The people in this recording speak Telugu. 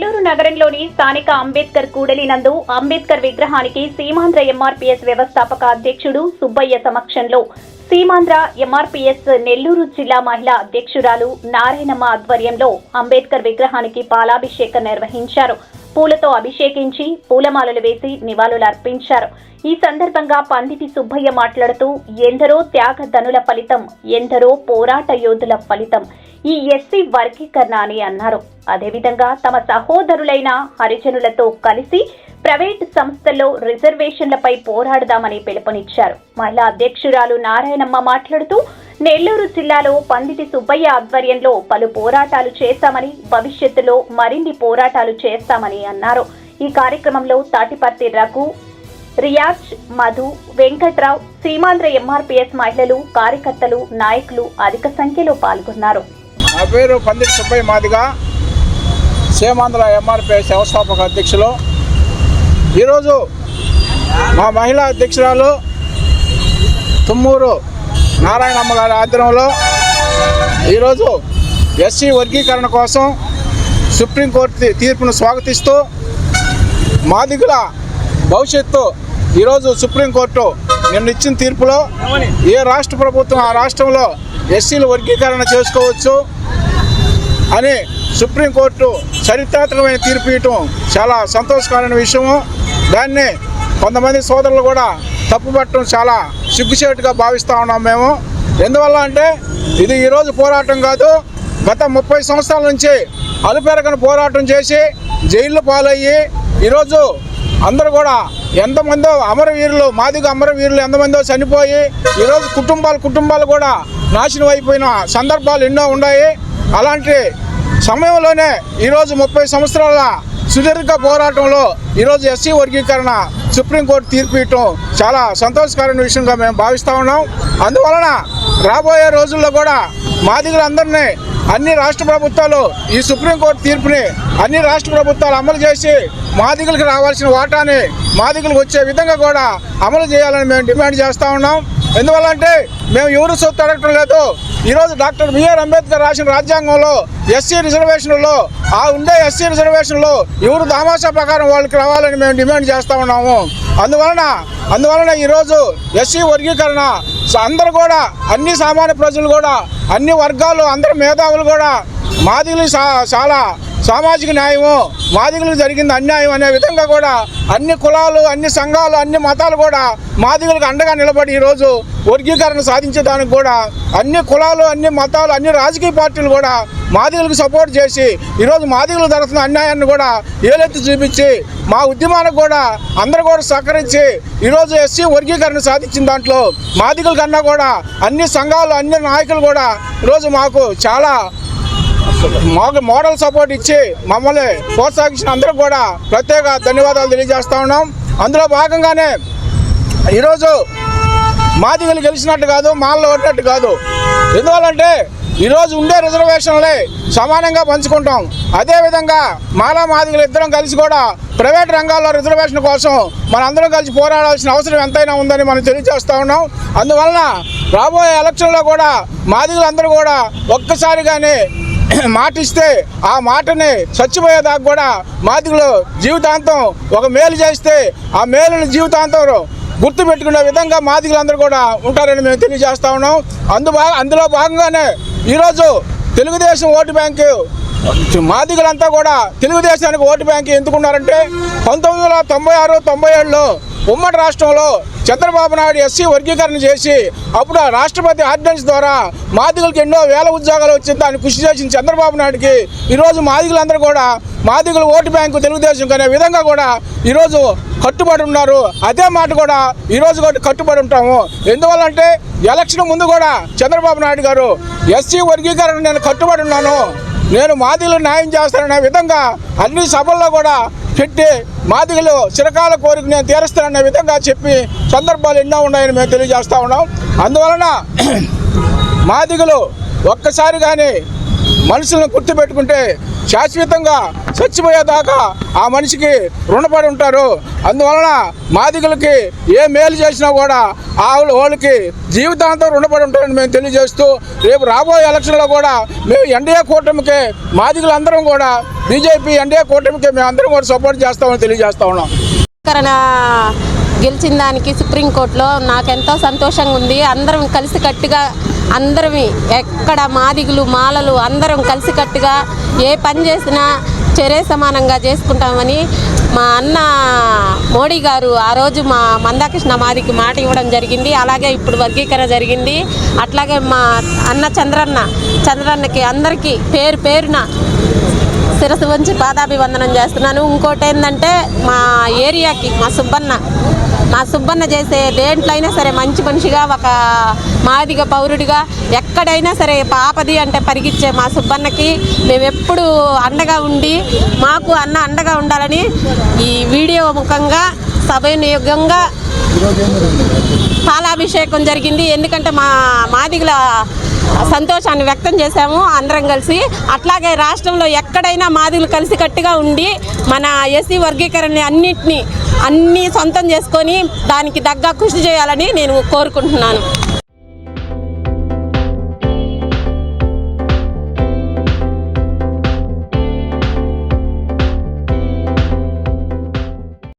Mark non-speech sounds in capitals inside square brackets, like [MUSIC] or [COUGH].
నగరంలోని స్థానిక అంబేద్కర్ కూడలి నందు అంబేద్కర్ విగ్రహానికి సీమాంధ్ర ఎంఆర్పీఎస్ వ్యవస్థాపక అధ్యక్షుడు సుబ్బయ్య సమక్షంలో సీమాంధ్ర ఎంఆర్పీఎస్ నెల్లూరు జిల్లా మహిళా అధ్యక్షురాలు నారాయణమ్మ ఆధ్వర్యంలో అంబేద్కర్ విగ్రహానికి పాలాభిషేకం నిర్వహించారు. పూలతో అభిషేకించి పూలమాలలు వేసి నివాళులు అర్పించారు ఈ సందర్భంగా పందిటి సుబ్బయ్య మాట్లాడుతూ ఎందరో త్యాగధనుల ఫలితం ఎందరో పోరాట యోధుల ఫలితం. ఈ ఎస్సీ వర్గీకరణ అని అన్నారు. అదేవిధంగా తమ సహోదరులైన హరిజనులతో కలిసి ప్రైవేట్ సంస్థల్లో రిజర్వేషన్లపై పోరాడదామని పిలుపునిచ్చారు. మహిళా అధ్యక్షురాలు నారాయణమ్మ మాట్లాడుతూ నెల్లూరు జిల్లాలో పందిటి సుబ్బయ్య ఆధ్వర్యంలో పలు పోరాటాలు చేశామని భవిష్యత్తులో మరిన్ని పోరాటాలు చేస్తామని అన్నారు. ఈ కార్యక్రమంలో తాటిపర్తి రఘు రియాజ్ మధు వెంకట్రావు సీమాంధ్ర ఎంఆర్పీఎస్ మహిళలు కార్యకర్తలు నాయకులు అధిక సంఖ్యలో పాల్గొన్నారు. నా పేరు పందిటి సుబ్బయ్య మాదిగా సీమాంధ్ర ఎంఆర్పీఎస్ వ్యవస్థాపక అధ్యక్షులు. ఈరోజు మా మహిళా అధ్యక్షురాలు తుమ్మూరు నారాయణమ్మ గారి ఆధ్వర్యంలో ఈరోజు ఎస్సీ వర్గీకరణ కోసం సుప్రీంకోర్టు తీర్పును స్వాగతిస్తూ మాదిగుల భవిష్యత్తు ఈరోజు సుప్రీంకోర్టు నిన్న ఇచ్చిన తీర్పులో ఏ రాష్ట్ర ప్రభుత్వం ఆ రాష్ట్రంలో ఎస్సీలు వర్గీకరణ చేసుకోవచ్చు అని సుప్రీంకోర్టు చరిత్రాత్మకమైన తీర్పు ఇవ్వటం చాలా సంతోషకరమైన విషయము. దాన్ని కొంతమంది సోదరులు కూడా తప్పుపట్టడం చాలా సిగ్గుచేటుగా భావిస్తూ ఉన్నాం మేము. ఎందువల్ల అంటే ఇది ఈరోజు పోరాటం కాదు గత ముప్పై సంవత్సరాల నుంచి అలుపెరగని పోరాటం చేసి జైళ్ళు పాలయ్యి ఈరోజు అందరూ కూడా ఎంతమందో అమరవీరులు మాదిగ అమరవీరులు ఎంతమందో చనిపోయి ఈరోజు కుటుంబాలు కుటుంబాలు కూడా నాశనం అయిపోయిన సందర్భాలు ఎన్నో ఉన్నాయి. అలాంటి సమయంలోనే ఈరోజు ముప్పై సంవత్సరాల సుదీర్ఘ పోరాటంలో ఈరోజు ఎస్సీ వర్గీకరణ సుప్రీంకోర్టు తీర్పు ఇవ్వటం చాలా సంతోషకరమైన విషయంగా మేము భావిస్తూ ఉన్నాం. అందువలన రాబోయే రోజుల్లో కూడా మాదిగులందరినీ అన్ని రాష్ట్ర ప్రభుత్వాలు ఈ సుప్రీంకోర్టు తీర్పుని అన్ని రాష్ట్ర ప్రభుత్వాలు అమలు చేసి మాదిగులకు రావాల్సిన వాటాని మాదిగులకు వచ్చే విధంగా కూడా అమలు చేయాలని మేము డిమాండ్ చేస్తూ ఉన్నాం. ఎందువల్ల అంటే మేము ఎవరు సొత్తు అడగటం లేదు ఈరోజు డాక్టర్ బిఆర్ అంబేద్కర్ రాసిన రాజ్యాంగంలో ఎస్సీ రిజర్వేషన్లో ఆ ఉండే ఎస్సీ రిజర్వేషన్లో ఎవరు దామాషా ప్రకారం వాళ్ళకి రావాలని మేము డిమాండ్ చేస్తూ ఉన్నాము. అందువలన అందువలన ఈరోజు ఎస్సీ వర్గీకరణ స- అందరూ కూడా అన్ని సామాన్య ప్రజలు కూడా అన్ని వర్గాలు అందరు మేధావులు కూడా మాదిగలు సా- చాలా సామాజిక న్యాయము మాదిగలకు జరిగింది అన్యాయం అనే విధంగా కూడా అన్ని కులాలు అన్ని సంఘాలు అన్ని మతాలు కూడా మాదిగలకు అండగా నిలబడి ఈరోజు వర్గీకరణ సాధించడానికి కూడా అన్ని కులాలు అన్ని మతాలు అన్ని రాజకీయ పార్టీలు కూడా మాదిగలకు సపోర్ట్ చేసి ఈరోజు మాదిగలు జరుగుతున్న అన్యాయాన్ని కూడా ఏలెత్తి చూపించి మా ఉద్యమానికి కూడా అందరూ కూడా సహకరించి ఈరోజు ఎస్సీ వర్గీకరణ సాధించిన దాంట్లో మాదిగల కన్నా కూడా అన్ని సంఘాలు అన్ని నాయకులు కూడా ఈరోజు మాకు చాలా మోడల్ సపోర్ట్ ఇచ్చి మమ్మల్ని ప్రోత్సహించిన అందరూ కూడా ప్రత్యేక ధన్యవాదాలు తెలియజేస్తా ఉన్నాం. అందులో భాగంగానే ఈరోజు మాదిగలు గెలిచినట్టు కాదు మాల్లో ఓడినట్టు కాదు. ఎందువల్లంటే ఈరోజు ఉండే రిజర్వేషన్లే సమానంగా పంచుకుంటాం. అదేవిధంగా మాలా మాదిగలు ఇద్దరం కలిసి కూడా ప్రైవేట్ రంగాల్లో రిజర్వేషన్ కోసం మనందరం కలిసి పోరాడాల్సిన అవసరం ఎంతైనా ఉందని మనం తెలియజేస్తూ ఉన్నాం. అందువలన రాబోయే ఎలక్షన్లో కూడా మాదిగలందరూ కూడా ఒక్కసారిగానే [CLEARS THROAT] మాట ఇస్తే ఆ మాటని చచ్చిపోయేదాకా కూడా మాదిగులు జీవితాంతం ఒక మేలు చేస్తే ఆ మేలుని జీవితాంతం గుర్తు పెట్టుకునే విధంగా మాదిగులందరూ కూడా ఉంటారని మేము తెలియజేస్తా ఉన్నాం. అందు అందులో భాగంగానే ఈరోజు తెలుగుదేశం ఓటు బ్యాంకు మాదిగలంతా కూడా తెలుగుదేశానికి ఓటు బ్యాంకు ఎందుకున్నారంటే పంతొమ్మిది వందల తొంభై ఆరు తొంభై ఏడులో ఉమ్మడి రాష్ట్రంలో చంద్రబాబు నాయుడు ఎస్సీ వర్గీకరణ చేసి అప్పుడు రాష్ట్రపతి ఆర్డినెన్స్ ద్వారా మాదిగులకు ఎన్నో వేల ఉద్యోగాలు వచ్చింది దాన్ని కృషి చేసిన చంద్రబాబు నాయుడుకి ఈరోజు మాదిగులందరూ కూడా మాదిగులు ఓటు బ్యాంకు తెలుగుదేశం కనే విధంగా కూడా ఈరోజు కట్టుబడి ఉన్నారు. అదే మాట కూడా ఈరోజు కూడా కట్టుబడి ఉంటాము. ఎందువల్లంటే ఎలక్షన్ ముందు కూడా చంద్రబాబు నాయుడు గారు ఎస్సీ వర్గీకరణ నేను కట్టుబడి ఉన్నాను. నేను మాదిగలు న్యాయం చేస్తాననే విధంగా అన్ని సభల్లో కూడా పెట్టి మాదిగలు చిరకాల కోరిక నేను తీరుస్తాననే విధంగా చెప్పి సందర్భాలు ఎన్నో ఉన్నాయని మేము తెలియజేస్తూ ఉన్నాం. అందువలన మాదిగలు ఒక్కసారి కానీ మనుషులను గుర్తుపెట్టుకుంటే శాశ్వతంగా చచ్చిపోయేదాకా ఆ మనిషికి రుణపడి ఉంటారు. అందువలన మాదిగలకి ఏ మేలు చేసినా కూడా ఆ వాళ్ళకి జీవితాంతం రుణపడి ఉంటారని మేము తెలియజేస్తూ రేపు రాబోయే ఎలక్షన్లో కూడా మేము ఎన్డీఏ కూటమికి మాదిగలందరం కూడా బీజేపీ ఎన్డీఏ కూటమికి మేము అందరం కూడా సపోర్ట్ చేస్తామని తెలియజేస్తా ఉన్నాం. గెలిచిన దానికి సుప్రీంకోర్టులో నాకెంతో సంతోషంగా ఉంది అందరం కలిసికట్టుగా అందరం ఎక్కడ మాదిగులు మాలలు అందరం కలిసికట్టుగా ఏ పని చేసినా చెరే సమానంగా చేసుకుంటామని మా అన్న మోడీ గారు ఆ రోజు మా మందాకృష్ణ మాదికి మాట ఇవ్వడం జరిగింది. అలాగే ఇప్పుడు వర్గీకరణ జరిగింది. అట్లాగే మా అన్న చంద్రన్న చంద్రన్నకి అందరికీ పేరు పేరున శిరసు వంచి పాదాభివందనం చేస్తున్నాను. ఇంకోటి ఏంటంటే మా ఏరియాకి మా సుబ్బన్న మా సుబ్బన్న చేసే దేంట్లో అయినా సరే మంచి మనిషిగా ఒక మాదిగ పౌరుడిగా ఎక్కడైనా సరే పాపది అంటే పరిగిచ్చే మా సుబ్బన్నకి మేము ఎప్పుడు అండగా ఉండి మాకు అన్న అండగా ఉండాలని ఈ వీడియో ముఖంగా సభయోగంగా పాలాభిషేకం జరిగింది. ఎందుకంటే మా మాదిగుల సంతోషాన్ని వ్యక్తం చేశాము అందరం కలిసి. అట్లాగే రాష్ట్రంలో ఎక్కడైనా మాదిగులు కలిసికట్టుగా ఉండి మన ఎస్సీ వర్గీకరణ అన్నింటినీ అన్నీ సొంతం చేసుకొని దానికి తగ్గ కృషి చేయాలని నేను కోరుకుంటున్నాను.